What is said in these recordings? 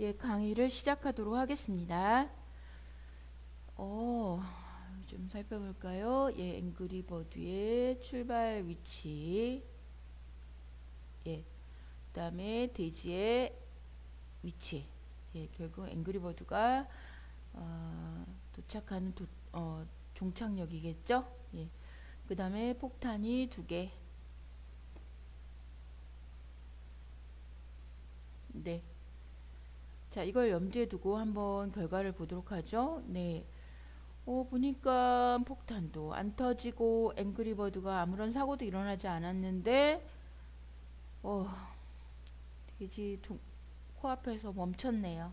예, 강의를 시작하도록 하겠습니다. 어, 좀 살펴볼까요? 예, 앵그리버드의 출발 위치. 예, 그 다음에 돼지의 위치. 예, 결국 앵그리버드가 어, 도착하는 도, 어, 종착역이겠죠? 예. 그 다음에 폭탄이 두 개. 네. 자, 이걸 염두에 두고 한번 결과를 보도록 하죠. 네. 어, 보니까 폭탄도 안 터지고 앵그리버드가 아무런 사고도 일어나지 않았는데 어, 돼지 두, 코앞에서 멈췄네요.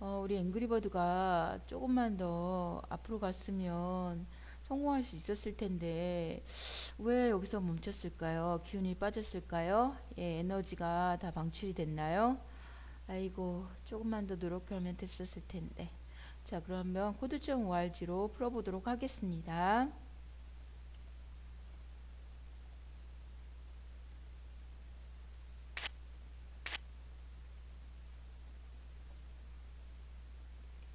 어, 우리 앵그리버드가 조금만 더 앞으로 갔으면 성공할 수 있었을 텐데 왜 여기서 멈췄을까요? 기운이 빠졌을까요? 예, 에너지가 다 방출이 됐나요? 아이고 조금만 더 노력하면 됐었을 텐데 자 그러면 코드점 ORG로 풀어보도록 하겠습니다.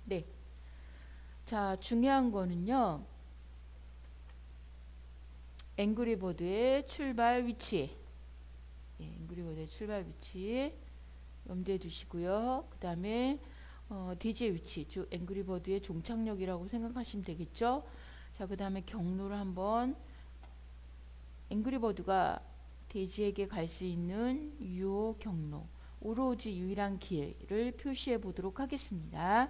네. 자, 중요한 거는요. 앵그리버드의 출발 위치. 예, 앵그리버드의 출발 위치 염두에 두시고요. 그 다음에 어, DJ의 위치, 즉 앵그리버드의 종착역이라고 생각하시면 되겠죠. 자, 그 다음에 경로를 한번 앵그리버드가 대지에게 갈 수 있는 유효 경로, 오로지 유일한 길을 표시해 보도록 하겠습니다.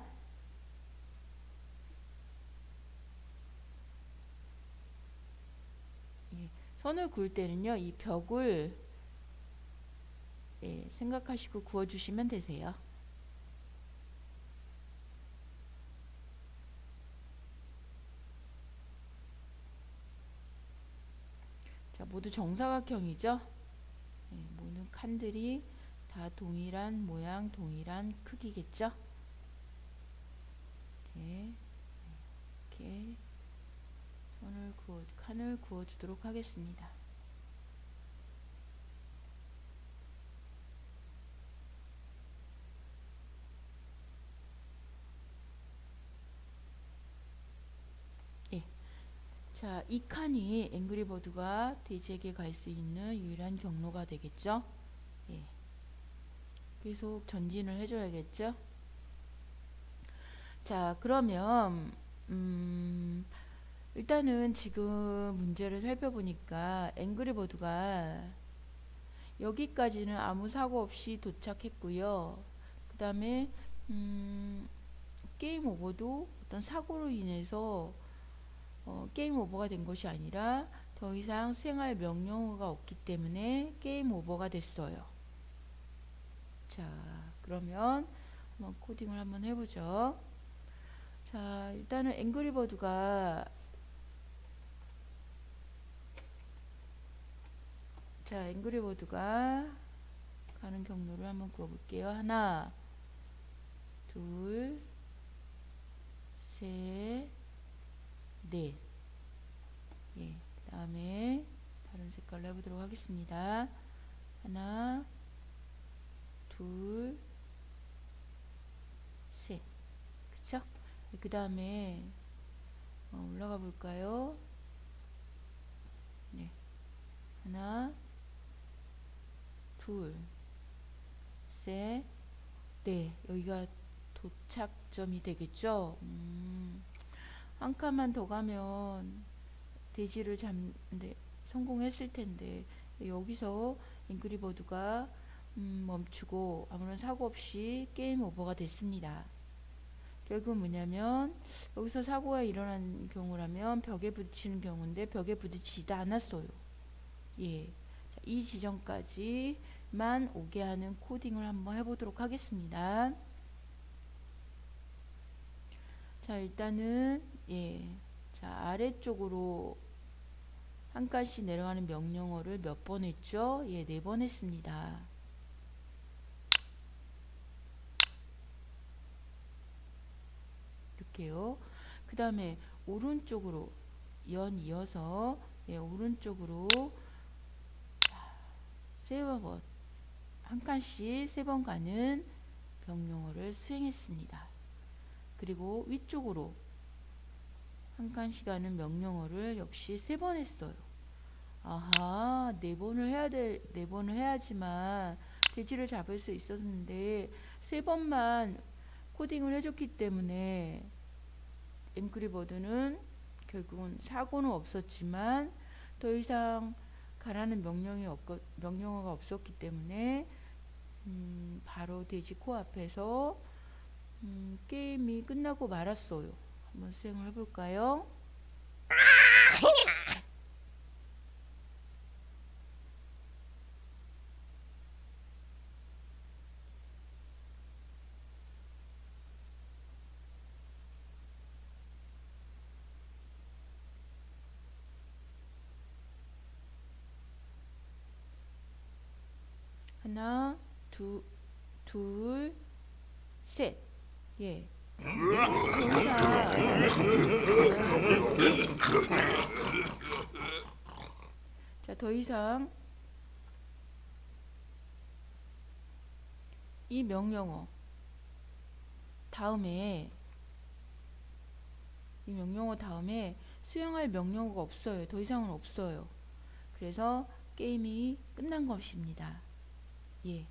예, 선을 그을 때는요, 이 벽을 예, 생각하시고 그어주시면 되세요. 자, 모두 정사각형이죠. 예, 모든 칸들이 다 동일한 모양, 동일한 크기겠죠. 이렇게, 이렇게 선을 그어, 칸을 그어주도록 하겠습니다. 자, 이 칸이 앵그리버드가 돼지에게 갈 수 있는 유일한 경로가 되겠죠. 예. 계속 전진을 해줘야겠죠. 자, 그러면 음, 일단은 지금 문제를 살펴보니까 앵그리버드가 여기까지는 아무 사고 없이 도착했고요. 그 다음에 음, 게임 오버도 어떤 사고로 인해서 어, 게임 오버가 된 것이 아니라 더 이상 수행할 명령어가 없기 때문에 게임 오버가 됐어요. 자, 그러면 한번 코딩을 한번 해보죠. 자, 일단은 앵그리버드가 자, 앵그리버드가 가는 경로를 한번 그어볼게요. 하나, 둘, 셋, 넷. 예, 그 다음에 다른 색깔로 해보도록 하겠습니다. 하나, 둘, 셋. 그쵸? 그 다음에 어, 올라가 볼까요? 네. 하나, 둘, 셋, 네. 여기가 도착점이 되겠죠? 음. 한 칸만 더 가면 돼지를 잡는데 성공했을 텐데 여기서 앵그리버드가 음, 멈추고 아무런 사고 없이 게임 오버가 됐습니다. 결국 뭐냐면 여기서 사고가 일어난 경우라면 벽에 부딪히는 경우인데 벽에 부딪히지도 않았어요. 예, 자, 이 지점까지만 오게 하는 코딩을 한번 해보도록 하겠습니다. 자 일단은 예, 자 아래쪽으로 한 칸씩 내려가는 명령어를 몇 번 했죠? 예, 네 번 했습니다. 이렇게요. 그 다음에 오른쪽으로 연 이어서 예, 오른쪽으로 세 번, 한 칸씩 세 번 가는 명령어를 수행했습니다. 그리고 위쪽으로 한 칸씩 가는 명령어를 역시 세 번 했어요. 아하, 네 번을 해야 돼, 네 번을 해야지만 돼지를 잡을 수 있었는데 세 번만 코딩을 해줬기 때문에 앵그리버드는 결국은 사고는 없었지만 더 이상 가라는 명령이 없, 명령어가 없었기 때문에 음, 바로 돼지 코 앞에서 음, 게임이 끝나고 말았어요. 한번 수행을 해볼까요? 하나, 두, 둘, 셋. 예. 자, 더 이상 이 명령어 다음에 이 명령어 다음에 수행할 명령어가 없어요. 더 이상은 없어요. 그래서 게임이 끝난 것입니다. 예.